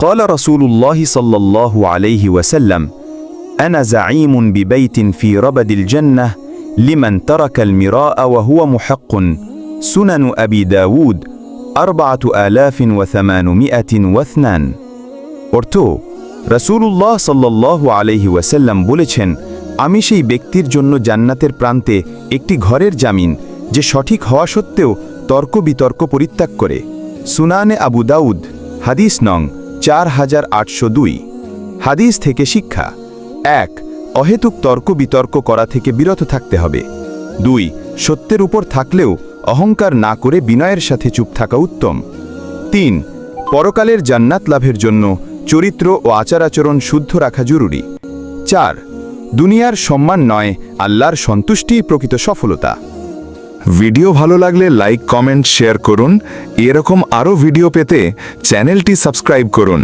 قال رسول الله صلى الله عليه وسلم أنا زعيم ببيت في ربد الجنة لمن ترك المراء وهو محق سنن أبي داود أربعة آلاف وثمانمائة واثنان অর্থ রসুল্লাহ সাল্লাহ আলহি ওয়াসাল্লাম বলেছেন আমি সেই ব্যক্তির জন্য জান্নাতের প্রান্তে একটি ঘরের জামিন যে সঠিক হওয়া সত্ত্বেও তর্ক বিতর্ক পরিত্যাগ করে সুনানে আবু দাউদ হাদিস নং চার হাজার আটশো দুই। হাদিস থেকে শিক্ষা। এক, অহেতুক তর্ক বিতর্ক করা থেকে বিরত থাকতে হবে। দুই, সত্যের উপর থাকলেও অহংকার না করে বিনয়ের সাথে চুপ থাকা উত্তম। তিন, পরকালের জান্নাত লাভের জন্য চরিত্র ও আচার আচরণ শুদ্ধ রাখা জরুরি। চার, দুনিয়ার সম্মান নয়, আল্লাহর সন্তুষ্টিই প্রকৃত সফলতা। ভিডিও ভালো লাগলে লাইক কমেন্ট শেয়ার করুন। এরকম আরও ভিডিও পেতে চ্যানেলটি সাবস্ক্রাইব করুন।